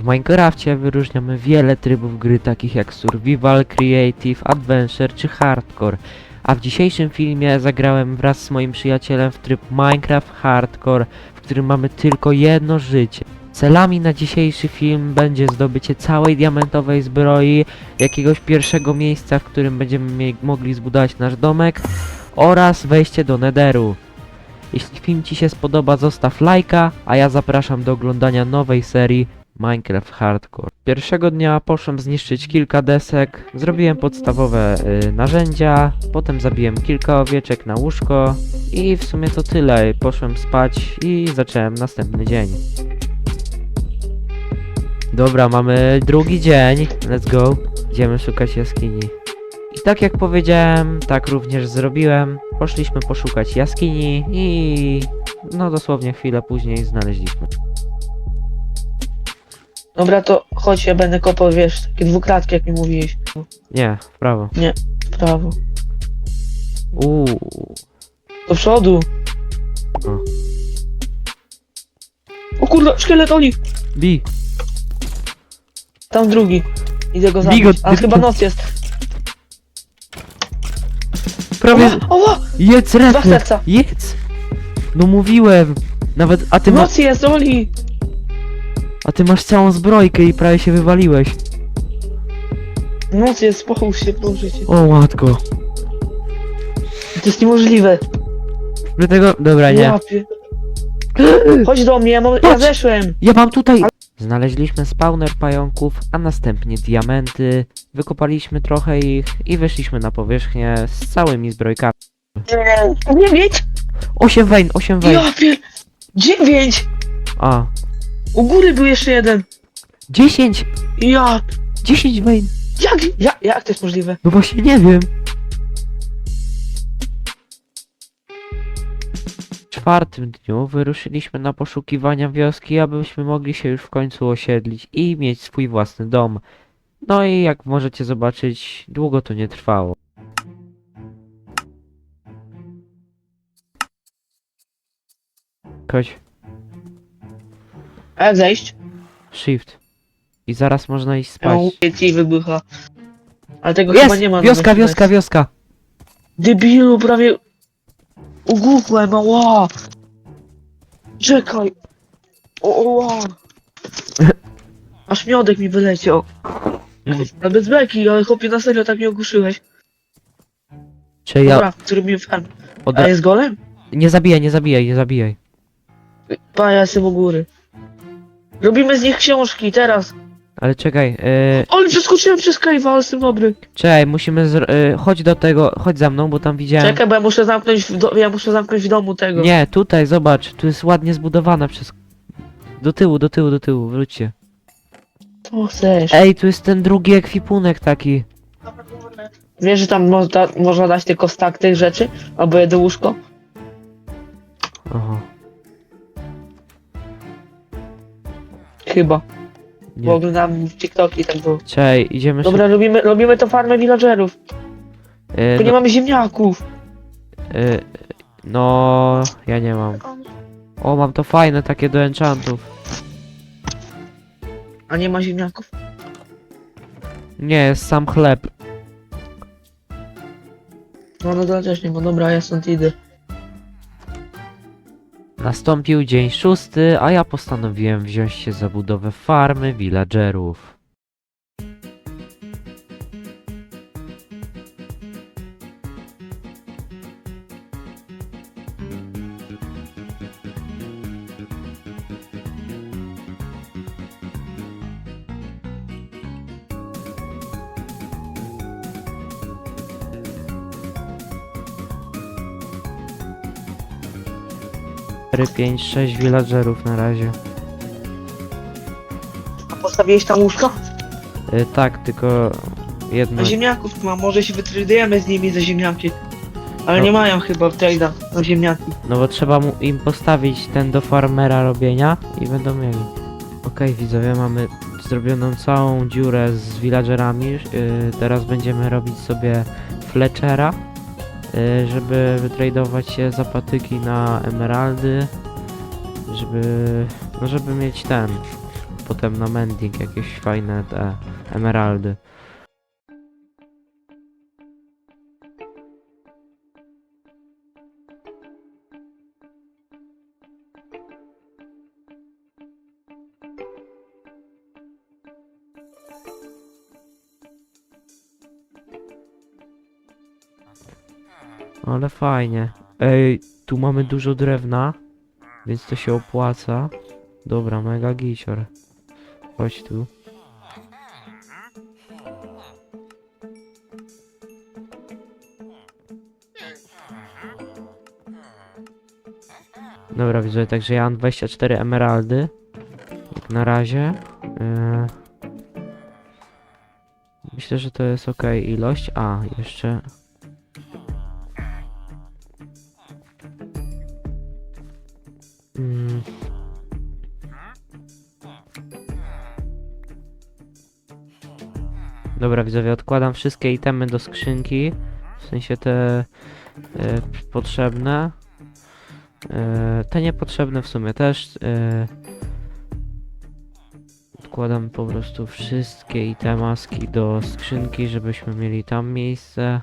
W Minecrafcie wyróżniamy wiele trybów gry takich jak Survival, Creative, Adventure czy Hardcore. A w dzisiejszym filmie zagrałem wraz z moim przyjacielem w tryb Minecraft Hardcore, w którym mamy tylko jedno życie. Celami na dzisiejszy film będzie zdobycie całej diamentowej zbroi, jakiegoś pierwszego miejsca, w którym będziemy mogli zbudować nasz domek oraz wejście do Netheru. Jeśli film Ci się spodoba, zostaw lajka, a ja zapraszam do oglądania nowej serii Minecraft Hardcore. Pierwszego dnia poszłem zniszczyć kilka desek, zrobiłem podstawowe y, narzędzia, potem zabiłem kilka owieczek na łóżko i w sumie to tyle. Poszłem spać i zacząłem następny dzień. Dobra, mamy drugi dzień. Let's go. Idziemy szukać jaskini. I tak jak powiedziałem, tak również zrobiłem. Poszliśmy poszukać jaskini i no dosłownie chwilę później znaleźliśmy. Dobra, to chodź, ja będę kopał, wiesz, takie dwukratki, jak mi mówiłeś. Nie, w prawo. W prawo. Uuu. Do przodu. O. O kurde, szkielet Oli! Bi. Tam drugi. Idę go zabić. Ale ty- chyba noc jest. Prawie. O, o, Jedz dwa serca. Jedz. No mówiłem. Nawet, a ty, ma, Noc jest, Oli! A ty masz całą zbrojkę i prawie się wywaliłeś. Noc jest, pochóż się, proszę cię. O matko. To jest niemożliwe. Dlatego, dobra, nie. Łapie. Chodź do mnie, ja, mam, ja Patrz. zeszłem. Ja mam tutaj... Znaleźliśmy spawner pająków, a następnie diamenty, wykopaliśmy trochę ich i wyszliśmy na powierzchnię z całymi zbrojkami. Dziewięć? 8 vein, 8 vein. Ja pier... Dziewięć! A, U góry był jeszcze jeden. 10, Ja... 10 vein. Jak, jak, jak to jest możliwe? No właśnie nie wiem. W czwartym dniu wyruszyliśmy na poszukiwania wioski, abyśmy mogli się już w końcu osiedlić i mieć swój własny dom. No i jak możecie zobaczyć, długo to nie trwało. Chodź, A jak zejść? shift. I zaraz można iść Ja spać. ci wybucha. Ale tego chyba Jest! nie ma. na Wioska, wioska, wioska! Debilu, prawie ugłuchłem, ała! Czekaj! O, ała! Aż miodek mi wyleciał. Ale bez beki, ale chłopie na serio tak mnie ogłuszyłeś. Czy ja... Dobra, zrobimy farm. Od... A jest golem? Nie zabijaj, nie zabijaj, nie zabijaj. Pa, ja jestem u góry. Robimy z nich książki, teraz. Ale czekaj, yy, Ale przeskoczyłem przez cave'a, ale jestem dobry. czekaj, musimy zr... Yy, chodź do tego, chodź za mną, bo tam widziałem... Czekaj, bo ja muszę zamknąć w, do, ja muszę zamknąć w domu tego. Nie, tutaj, zobacz, tu jest ładnie zbudowana przez... Do tyłu, do tyłu, do tyłu, wróćcie. Co chcesz? Ej, tu jest ten drugi ekwipunek taki. Wiesz, że tam można, można dać tylko stak tych rzeczy? Albo jedno łóżko? Aha, Chyba. Bo nie. oglądam TikToki, tak było. Czekaj, idziemy Dobra, robimy, robimy to farmę villagerów. szybko. Yy, Tylko nie no, mamy ziemniaków. yy, no, ja nie mam. O, mam to fajne, takie do enchantów. A nie ma ziemniaków? Nie, jest sam chleb. No, no to też nie ma. Dobra, ja stąd idę. Nastąpił dzień szósty, a ja postanowiłem wziąć się za budowę farmy villagerów. Cztery, pięć, sześć villagerów na razie. A postawiłeś tam łóżko? Y, tak, tylko jedno. A ziemniaków ma, może się wytradujemy z nimi za ziemniaki. Ale No. nie mają chyba trade'a na ziemniaki. No bo trzeba mu, im postawić ten do farmera robienia i będą mieli. Okej, widzowie, mamy zrobioną całą dziurę z villagerami. Yy, teraz będziemy robić sobie Fletchera, żeby wytradować się za patyki na emeraldy, żeby, no żeby mieć ten, potem na mending jakieś fajne te emeraldy. Ale fajnie. Ej, tu mamy dużo drewna, więc to się opłaca. Dobra, mega gicior. Chodź tu. Dobra, widzę, także ja mam 24 emeraldy. Jak na razie. Yy... Myślę, że to jest ok ilość. A, jeszcze Mm. Dobra, widzowie, odkładam wszystkie itemy do skrzynki. W sensie te e, potrzebne. E, te niepotrzebne w sumie też. E, odkładam po prostu wszystkie itemaski do skrzynki, żebyśmy mieli tam miejsce.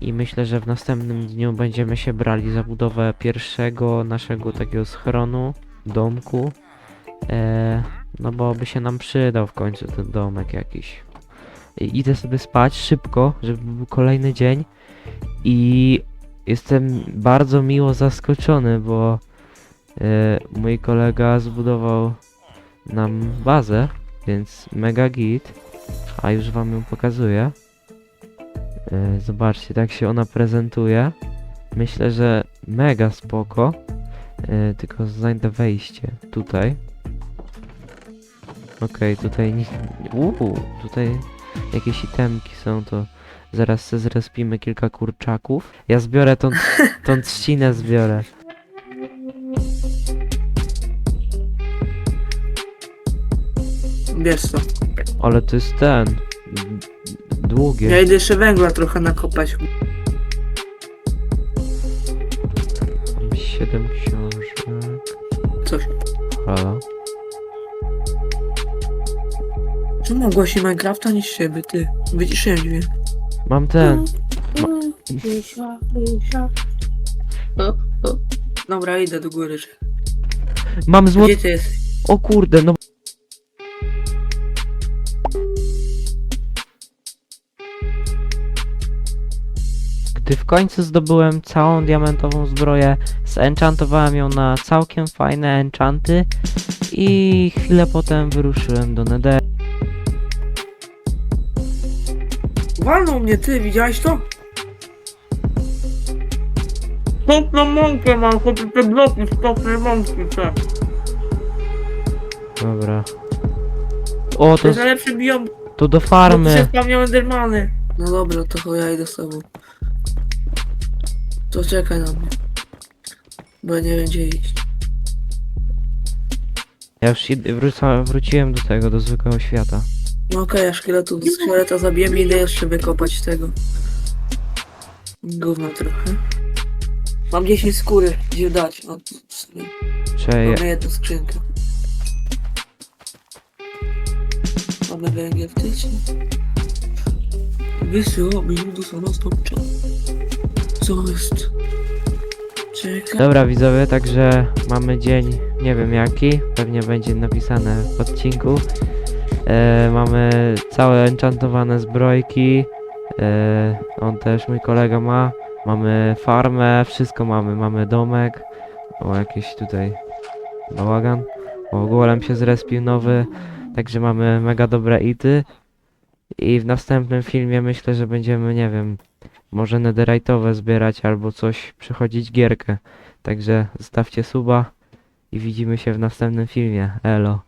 I myślę, że w następnym dniu będziemy się brali za budowę pierwszego naszego takiego schronu, domku. E, no bo by się nam przydał w końcu ten domek jakiś. I idę sobie spać szybko, żeby był kolejny dzień. I jestem bardzo miło zaskoczony, bo e, mój kolega zbudował nam bazę, więc mega git. A już wam ją pokazuję. E, Zobaczcie, tak się ona prezentuje. Myślę, że mega spoko. E, Tylko znajdę wejście tutaj. Okej, tutaj nic. Uuu, tutaj jakieś itemki są, to zaraz se zrespimy kilka kurczaków. Ja zbiorę tą, tą trzcinę, zbiorę. Wiesz co, Ale to jest ten. Długie. ja idę jeszcze węgla trochę nakopać. Mam siedem książek. Coś. Halo? Czemu ogłosi Minecrafta niż siebie, ty? Wyciszyłem dźwięk. Mam ten. Rysia. O, o. Dobra, idę do góry. Mam złot. Gdzie ty jesteś? O kurde, no. Gdy w końcu zdobyłem całą diamentową zbroję, zenchantowałem ją na całkiem fajne enchanty i chwilę potem wyruszyłem do Nether. Walnął mnie, ty, widziałeś to? Stopną mąkę mam, chłopie, te bloki, stopne mąki, te. Dobra. O, To to, jest najlepszy biom, to do bo tu się farmy. Endermany. No dobra, to chuj, ja idę z tobą. To czekaj na mnie. Bo ja nie wiem gdzie iść. Ja już id- wróca, wróciłem do tego, do zwykłego świata. No okej, ja szkieletów z szkieleta zabiję i idę jeszcze wykopać tego. Gówno trochę. Mam 10 skóry, gdzie dać? O, w sumie. Mamy jedną skrzynkę. Mamy węgiel w tycie. Wysyło minuty są na Czekaj. Dobra widzowie, także mamy dzień, nie wiem jaki, pewnie będzie napisane w odcinku. E, mamy całe enchantowane zbrojki, e, on też, mój kolega ma. Mamy farmę, wszystko mamy, mamy domek. O, jakieś tutaj bałagan. O, golem się zrespił nowy, także mamy mega dobre ity. I w następnym filmie myślę, że będziemy, nie wiem, może netherite'owe zbierać albo coś, przechodzić gierkę. Także zostawcie suba i widzimy się w następnym filmie. Elo.